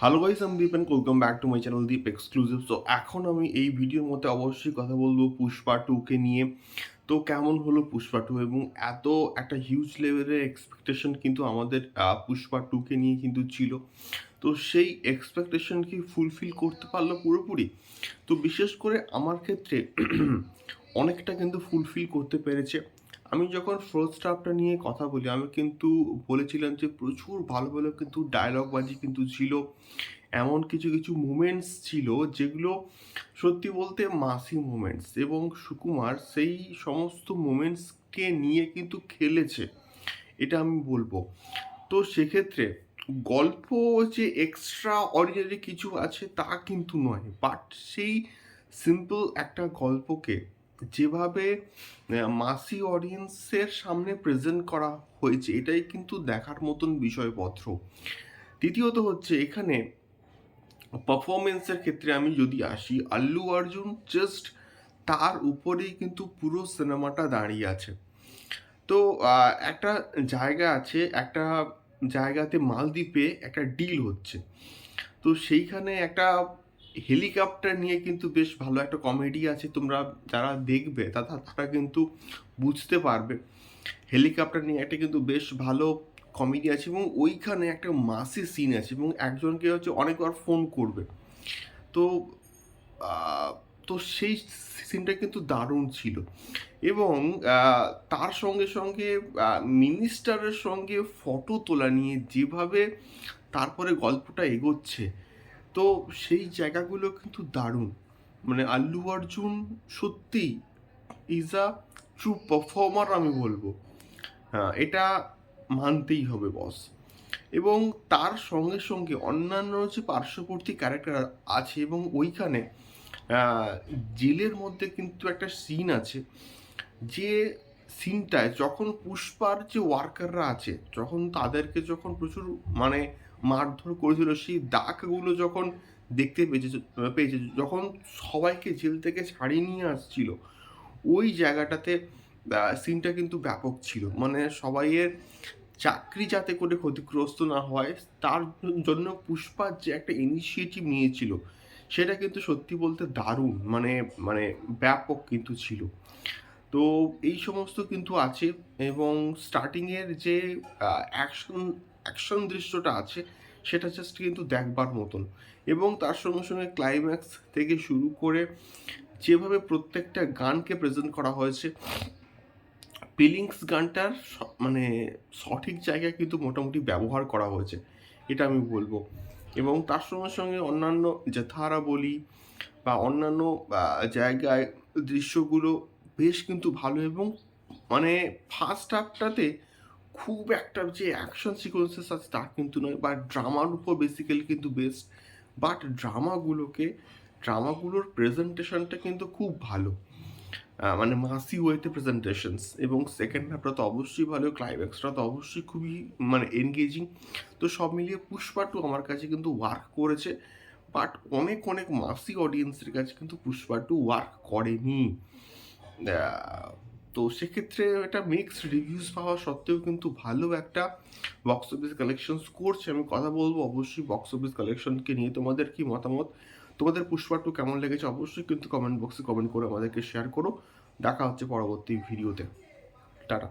Hello guys আমি Deep and welcome back to my channel Deep exclusive তো এখন আমি এই ভিডিওর মধ্যে অবশ্যই কথা বলব পুষ্পা টুকে নিয়ে। তো, কেমন হলো পুষ্পা টু এবং এত একটা হিউজ লেভেলের এক্সপেকটেশন কিন্তু আমাদের পুষ্পা টুকে নিয়ে কিন্তু ছিল। তো, সেই এক্সপেকটেশন কি ফুলফিল করতে পারল পুরোপুরি? তো, বিশেষ করে আমার ক্ষেত্রে অনেকটা কিন্তু ফুলফিল করতে পেরেছে। আমি যখন ফার্স্ট স্টাফটা নিয়ে কথা বলি, আমি কিন্তু বলেছিলাম যে প্রচুর ভালো ভালো কিন্তু ডায়লগবাজি কিন্তু ছিল। এমন কিছু কিছু মুমেন্টস ছিল যেগুলো সত্যি বলতে মাসি মুমেন্টস এবং সুকুমার সেই সমস্ত মুমেন্টসকে নিয়ে কিন্তু খেলেছে, এটা আমি বলব। তো সেক্ষেত্রে গল্প যে এক্সট্রা অর্ডিনারি কিছু আছে তা কিন্তু নয় বাট সেই সিম্পল একটা গল্পকে যেভাবে মাসি অডিয়েন্সের সামনে প্রেজেন্ট করা হয়েছে, এটাই কিন্তু দেখার মতন বিষয়পত্র। দ্বিতীয়ত হচ্ছে এখানে পারফরমেন্সের ক্ষেত্রে আমি যদি আসি, আল্লু অর্জুন জাস্ট তার উপরেই কিন্তু পুরো সিনেমাটা দাঁড়িয়ে আছে। তো একটা জায়গা আছে, একটা জায়গাতে মালদ্বীপে একটা ডিল হচ্ছে। তো সেইখানে একটা হেলিকপ্টার নিয়ে কিন্তু বেশ ভালো একটা কমেডি আছে। তোমরা যারা দেখবে, তারা তারা কিন্তু বুঝতে পারবে। হেলিকপ্টার নিয়ে একটা কিন্তু বেশ ভালো কমেডি আছে এবং ওইখানে একটা মাসি সিন আছে এবং একজনকে হচ্ছে অনেকবার ফোন করবে। তো তো সেই সিনটা কিন্তু দারুণ ছিল। এবং তার সঙ্গে সঙ্গে মিনিস্টারের সঙ্গে ফটো তোলা নিয়ে যেভাবে তারপরে গল্পটা এগোচ্ছে তো সেই জায়গাগুলো কিন্তু দারুণ। মানে আল্লু অর্জুন সত্যি ইজ আ ট্রু পারফর্মার আমি বলব। হ্যাঁ এটা মানতেই হবে বস এবং তার সঙ্গে সঙ্গে অন্যান্য যে পার্শ্ববর্তী ক্যারেক্টার আছে এবং ওইখানে জেলের মধ্যে কিন্তু একটা সিন আছে যে সিনটায় যখন পুষ্পার যে ওয়ার্কাররা আছে, যখন তাদেরকে যখন প্রচুর মানে মারধর করেছিল, সেই দাগগুলো যখন দেখতে পেয়েছে পেয়েছে, যখন সবাইকে জেল থেকে ছাড়িয়ে নিয়ে আসছিল, ওই জায়গাটাতে সিনটা কিন্তু ব্যাপক ছিল। মানে সবাইয়ের চাকরি যাতে করে ক্ষতিগ্রস্ত না হয়, তার জন্য পুষ্পার যে একটা ইনিশিয়েটিভ নিয়েছিল, সেটা কিন্তু সত্যি বলতে দারুণ। মানে মানে ব্যাপক কিন্তু ছিল। তো এই সমস্ত কিন্তু আছে এবং স্টার্টিংয়ের যে অ্যাকশন অ্যাকশন দৃশ্যটা আছে, সেটা জাস্ট কিন্তু দেখবার মতন। এবং তার সঙ্গে সঙ্গে ক্লাইম্যাক্স থেকে শুরু করে যেভাবে প্রত্যেকটা গানকে প্রেজেন্ট করা হয়েছে ফিলিংস গানটার মানে সঠিক জায়গায় কিন্তু মোটামুটি ব্যবহার করা হয়েছে, এটা আমি বলব। এবং তার সঙ্গে সঙ্গে অন্যান্য যথারা বলি বা অন্যান্য জায়গায় দৃশ্যগুলো বেশ কিন্তু ভালো এবং মানে ফার্স্ট হাফটাতে খুব একটা যে অ্যাকশন সিকোয়েন্সেস আছে তা কিন্তু নয়, বা ড্রামার উপর বেসিক্যালি কিন্তু বেস্ট বাট ড্রামাগুলোকে ড্রামাগুলোর প্রেজেন্টেশনটা কিন্তু খুব ভালো। মানে মাসি ওয়েতে প্রেজেন্টেশনস এবং সেকেন্ড হাফটা তো অবশ্যই ভালো ক্লাইম্যাক্সটা তো অবশ্যই খুবই মানে এনগেজিং তো সব মিলিয়ে পুষ্পা টু আমার কাছে কিন্তু ওয়ার্ক করেছে বাট অনেক অনেক মাসি অডিয়েন্সের কাছে কিন্তু পুষ্পা টু ওয়ার্ক করেনি। তো সেক্ষেত্রে এটা মিক্সড রিভিউজ পাওয়া সত্ত্বেও কিন্তু ভালো একটা বক্স অফিস কালেকশনস করছে। আমি কথা বলব অবশ্যই বক্স অফিস কালেকশনকে নিয়ে। তোমাদের কি মতামত? তোমাদের পুষ্পা টু কেমন লেগেছে অবশ্যই কিন্তু কমেন্ট বক্সে কমেন্ট করে আমাদেরকে শেয়ার করো। দেখা হচ্ছে পরবর্তী ভিডিওতে টাটা।